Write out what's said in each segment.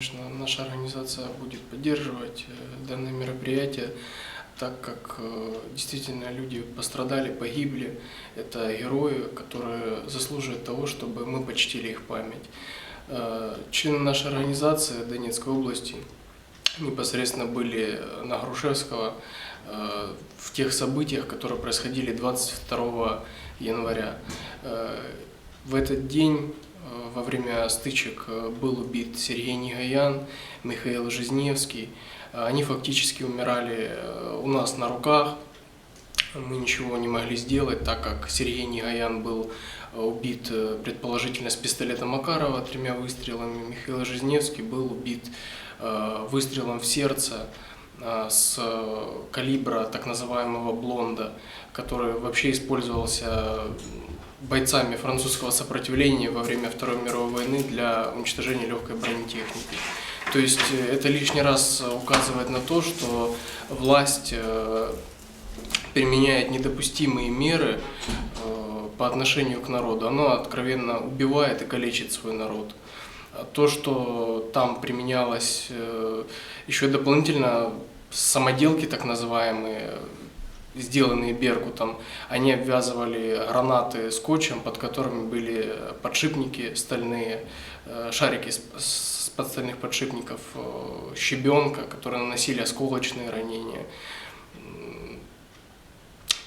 Конечно, наша организация будет поддерживать э, данное мероприятие, так как э, действительно люди пострадали, погибли. Это герои, которые заслуживают того, чтобы мы почтили их память. Э, Члены нашей организации Донецкой области непосредственно были на Грушевского в тех событиях, которые происходили 22 января. В этот день во время стычек э, был убит Сергей Нигаян, Михаил Жизневский. Э, Они фактически умирали э, у нас на руках. Мы ничего не могли сделать, так как Сергей Нигаян был убит предположительно с пистолета Макарова тремя выстрелами. Михаил Жизневский был убит выстрелом в сердце с э, калибра так называемого блонда, который вообще использовался бойцами французского сопротивления во время Второй мировой войны для уничтожения легкой бронетехники. То есть э, это лишний раз указывает на то, что власть э, применяет недопустимые меры э, по отношению к народу. Оно откровенно убивает и калечит свой народ. То, что там применялось э, еще дополнительно самоделки так называемые, сделанные Беркутом, они обвязывали гранаты скотчем, под которыми были подшипники стальные, э, шарики с- подстальных подшипников, э, щебенка, которые наносили осколочные ранения.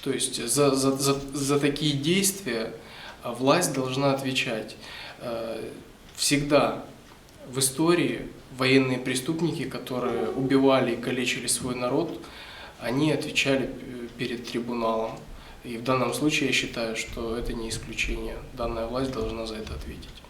То есть за, за, за, за такие действия власть должна отвечать. Всегда в истории военные преступники, которые убивали и калечили свой народ, они отвечали э, перед трибуналом. И в данном случае я считаю, что это не исключение. Данная власть должна за это ответить.